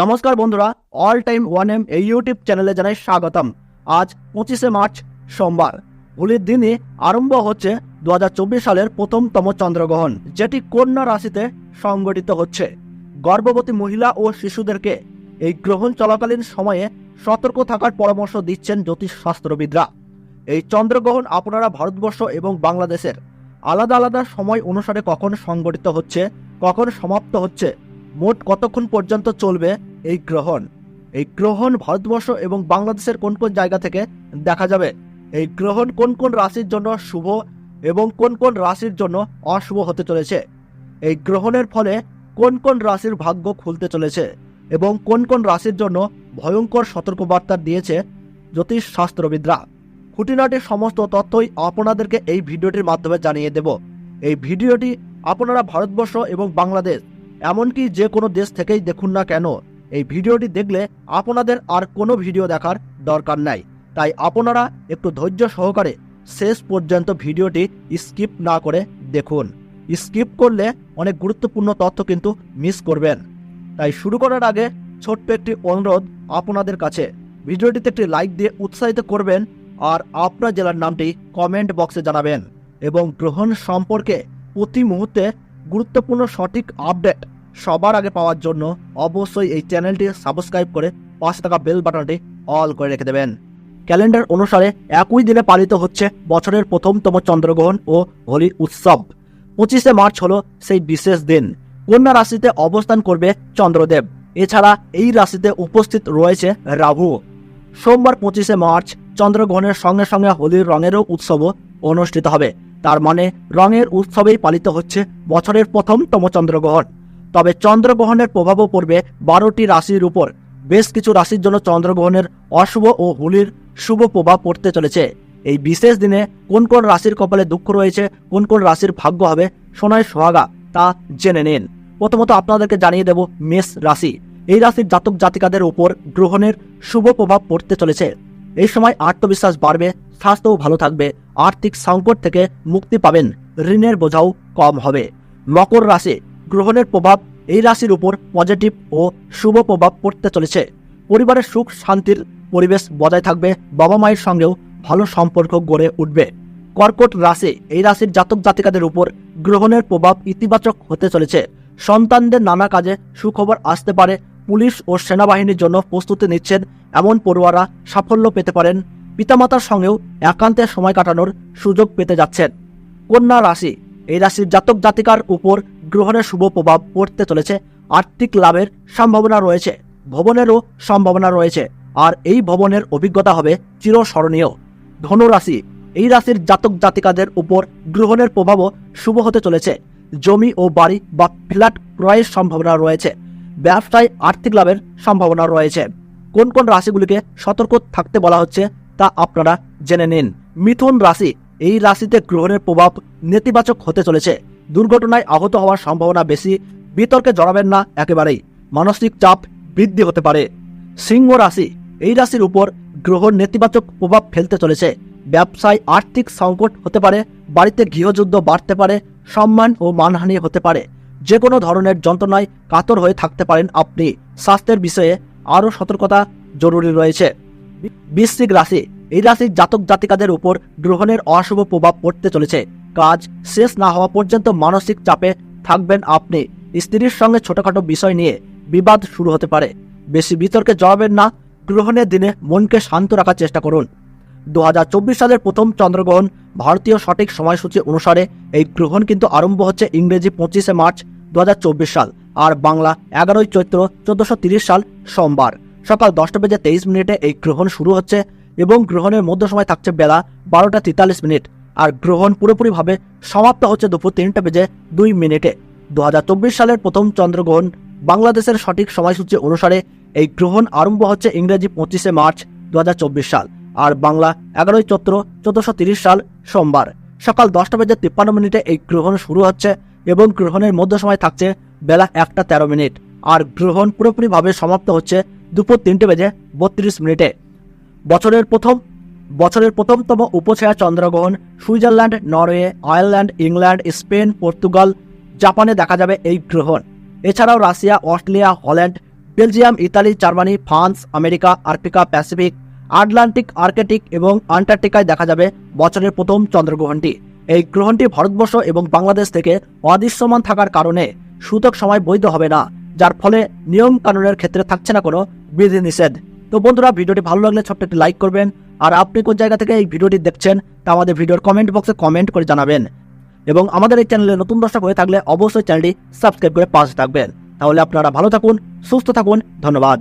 নমস্কার বন্ধুরা all time one M এই ইউটিউব চ্যানেলে জানাই স্বাগতম। আজ পঁচিশে মার্চ, সোমবার। হোলির দিনে আরম্ভ হচ্ছে দু হাজার চব্বিশ সালের প্রথমতম চন্দ্রগ্রহণ, যেটি কন্যা রাশিতে সংগঠিত হচ্ছে। গর্ভবতী মহিলা ও শিশুদেরকে এই গ্রহণ চলাকালীন সময়ে সতর্ক থাকার পরামর্শ দিচ্ছেন জ্যোতিষ শাস্ত্রবিদরা এই চন্দ্রগ্রহণ আপনারা ভারতবর্ষ এবং বাংলাদেশের আলাদা আলাদা সময় অনুসারে কখন সংগঠিত হচ্ছে, কখন সমাপ্ত হচ্ছে মোট কতক্ষণ পর্যন্ত চলবে এই গ্রহণ? এই গ্রহণ ভারতবর্ষ এবং বাংলাদেশের কোন কোন জায়গা থেকে দেখা যাবে? এই গ্রহণ কোন কোন রাশির জন্য শুভ এবং কোন কোন রাশির জন্য অশুভ হতে চলেছে? এই গ্রহণের ফলে কোন কোন রাশির ভাগ্য খুলতে চলেছে এবং কোন কোন রাশির জন্য ভয়ঙ্কর সতর্কবার্তা দিয়েছে জ্যোতিষ শাস্ত্রবিদরা? খুঁটিনাটির সমস্ত তথ্যই আপনাদেরকে এই ভিডিওটির মাধ্যমে জানিয়ে দেব। এই ভিডিওটি আপনারা ভারতবর্ষ এবং বাংলাদেশ এমনকি যে কোনো দেশ থেকেই দেখুন না কেন, এই ভিডিওটি দেখলে আপনাদের আর কোনো ভিডিও দেখার দরকার নাই। তাই আপনারা একটু ধৈর্য সহকারে শেষ পর্যন্ত ভিডিওটি স্কিপ না করে দেখুন। স্কিপ করলে অনেক গুরুত্বপূর্ণ তথ্য কিন্তু মিস করবেন। তাই শুরু করার আগে ছোট্ট একটি অনুরোধ আপনাদের কাছে। ভিডিওটিতে একটি লাইক দিয়ে উৎসাহিত করবেন আর আপনার জেলার নামটি কমেন্ট বক্সে জানাবেন এবং গ্রহণ সম্পর্কে প্রতি মুহূর্তে গুরুত্বপূর্ণ সঠিক আপডেট সবার আগে পাওয়ার জন্য অবশ্যই এই চ্যানেলটি সাবস্ক্রাইব করে পাঁচ টাকা বেল বাটনটি অল করে রেখে দেবেন। ক্যালেন্ডার অনুসারে একই দিনে পালিত হচ্ছে বছরের প্রথমতম চন্দ্রগ্রহণ ও হোলি উৎসব। পঁচিশে মার্চ হলো সেই বিশেষ দিন। কন্যা রাশিতে অবস্থান করবে চন্দ্রদেব। এছাড়া এই রাশিতে উপস্থিত রয়েছে রাহু। সোমবার পঁচিশে মার্চ চন্দ্রগ্রহণের সঙ্গে সঙ্গে হোলির রঙেরও উৎসবও অনুষ্ঠিত হবে। তার মানে রঙের উৎসবেই পালিত হচ্ছে বছরের প্রথমতম চন্দ্রগ্রহণ। তবে চন্দ্রগ্রহণের প্রভাবও পড়বে বারোটি রাশির উপর। বেশ কিছু রাশির জন্য চন্দ্রগ্রহণের অশুভ ও হোলির শুভ প্রভাব পড়তে চলেছে। এই বিশেষ দিনে কোন কোন রাশির কপালে দুঃখ রয়েছে, কোন কোন রাশির ভাগ্য হবে সোনায় সোহাগা তা জেনে নিন। প্রথমত আপনাদেরকে জানিয়ে দেব মেষ রাশি। এই রাশির জাতক জাতিকাদের উপর গ্রহণের শুভ প্রভাব পড়তে চলেছে। এই সময় আত্মবিশ্বাস বাড়বে, স্বাস্থ্যও ভালো থাকবে, আর্থিক সংকট থেকে মুক্তি পাবেন, ঋণের বোঝাও কম হবে। মকর রাশি। গ্রহণের প্রভাব এই রাশির উপর পজিটিভ ও শুভ প্রভাব পড়তে চলেছে। পরিবারের সুখ, শান্তির পরিবেশ বজায় থাকবে, বাবা মায়ের সঙ্গেও ভালো সম্পর্ক গড়ে উঠবে। কর্কট রাশি এই রাশির জাতক জাতিকাদের উপর গ্রহণের প্রভাব ইতিবাচক হতে চলেছে। সন্তানদের নানা কাজে সুখবর আসতে পারে, পুলিশ ও সেনাবাহিনীর জন্য প্রস্তুতি নিচ্ছেন এমন পড়ুয়ারা সাফল্য পেতে পারেন। পিতামাতার সঙ্গেও একান্তে সময় কাটানোর সুযোগ পেতে যাচ্ছেন। কন্যা রাশি এই রাশির জাতক জাতিকার উপর গ্রহণের শুভ প্রভাব পড়তে চলেছে। আর্থিক লাভের সম্ভাবনা রয়েছে, ভবনেরও সম্ভাবনা রয়েছে, আর এই ভবনের অভিজ্ঞতা হবে চিরস্মরণীয়। ধনু রাশি এই রাশির জাতক জাতিকাদের উপর গ্রহণের প্রভাবও শুভ হতে চলেছে। জমি ও বাড়ি বা ফ্ল্যাট ক্রয়ের সম্ভাবনা রয়েছে, ব্যবসায় আর্থিক লাভের সম্ভাবনা রয়েছে। কোন কোন রাশিগুলিকে সতর্ক থাকতে বলা হচ্ছে তা আপনারা জেনে নিন। মিথুন রাশি এই রাশিতে গ্রহণের প্রভাব নেতিবাচক হতে চলেছে। দুর্ঘটনায় আহত হওয়ার সম্ভাবনা বেশি, বিতর্কে জড়াবেন না একেবারেই। মানসিক চাপ বৃদ্ধি হতে পারে। সিংহ রাশি, এই রাশির উপর গ্রহণ নেতিবাচক প্রভাব ফেলতে চলেছে। ব্যবসায় আর্থিক সংকট হতে পারে, বাড়িতে গৃহযুদ্ধ বাড়তে পারে, সম্মান ও মানহানি হতে পারে। যে কোনো ধরনের যন্ত্রণায় কাতর হয়ে থাকতে পারেন আপনি। স্বাস্থ্যের বিষয়ে আরও সতর্কতা জরুরি রয়েছে। বৃশ্চিক রাশি এই রাশির জাতক জাতিকাদের উপর গ্রহণের অশুভ প্রভাব পড়তে চলেছে। কাজ শেষ না হওয়া পর্যন্ত মানসিক চাপে থাকবেন আপনি। স্ত্রীর সঙ্গে ছোটখাটো বিষয় নিয়ে বিবাদ শুরু হতে পারে। বেশি বিতর্কে জড়াবেন না। গ্রহণের দিনে মনকে শান্ত রাখার চেষ্টা করুন। দু হাজার চব্বিশ সালের প্রথম চন্দ্রগ্রহণ ভারতীয় সঠিক সময়সূচি অনুসারে এই গ্রহণ কিন্তু আরম্ভ হচ্ছে ইংরেজি পঁচিশে মার্চ দু হাজার চব্বিশ সাল আর বাংলা এগারোই চৈত্র চোদ্দশো সাল সোমবার। সকাল দশটা বেজে তেইশ মিনিটে এই গ্রহণ শুরু হচ্ছে এবং গ্রহণের মধ্য সময় থাকছে বেলা বারোটা তেতাল্লিশ মিনিট। আর গ্রহণ পুরোপুরিভাবে সমাপ্ত হচ্ছে দুপুর তিনটা বেজে দুই মিনিটে। দু হাজার চব্বিশ সালের প্রথম চন্দ্রগ্রহণ বাংলাদেশের সঠিক সময়সূচি অনুসারে এই গ্রহণ আরম্ভ হচ্ছে ইংরেজি পঁচিশে মার্চ দুহাজার চব্বিশ সাল আর বাংলা এগারোই চৈত্র চোদ্দশো সাল সোমবার। সকাল দশটা বেজে তিপ্পান্ন মিনিটে এই গ্রহণ শুরু হচ্ছে এবং গ্রহণের মধ্য সময় থাকছে বেলা একটা তেরো মিনিট। আর গ্রহণ পুরোপুরিভাবে সমাপ্ত হচ্ছে দুপুর তিনটে বেজে বত্রিশ মিনিটে। বছরের প্রথম, বছরের প্রথমতম উপছায়া চন্দ্রগ্রহণ Switzerland, Norway, Ireland, England, Spain, Portugal, জাপানে দেখা যাবে এই গ্রহণ। এছাড়াও Russia, Australia, Holland, Belgium, Italy, Germany, France, America Africa Pacific, Atlantic, Arctic এবং আন্টার্কটিকায় দেখা যাবে বছরের প্রথম চন্দ্রগ্রহণটি। এই গ্রহণটি ভারতবর্ষ এবং বাংলাদেশ থেকে অদৃশ্যমান থাকার কারণে সূতক সময় বৈধ হবে না, যার ফলে নিয়ম কানুনের ক্ষেত্রে থাকছে না কোনো বিধিনিষেধ। তো বন্ধুরা, ভিডিওটি ভালো লাগলে ছোট্ট একটি লাইক করবেন। আর আপনি কোন জায়গা থেকে এই ভিডিওটি দেখছেন, তা আমাদের ভিডিওর কমেন্ট বক্সে কমেন্ট করে জানাবেন। এবং আমাদের এই চ্যানেলে নতুন দর্শক হয়ে থাকলে অবশ্যই চ্যানেলটি সাবস্ক্রাইব করে পাশে থাকবেন। তাহলে আপনারা ভালো থাকুন, সুস্থ থাকুন, ধন্যবাদ।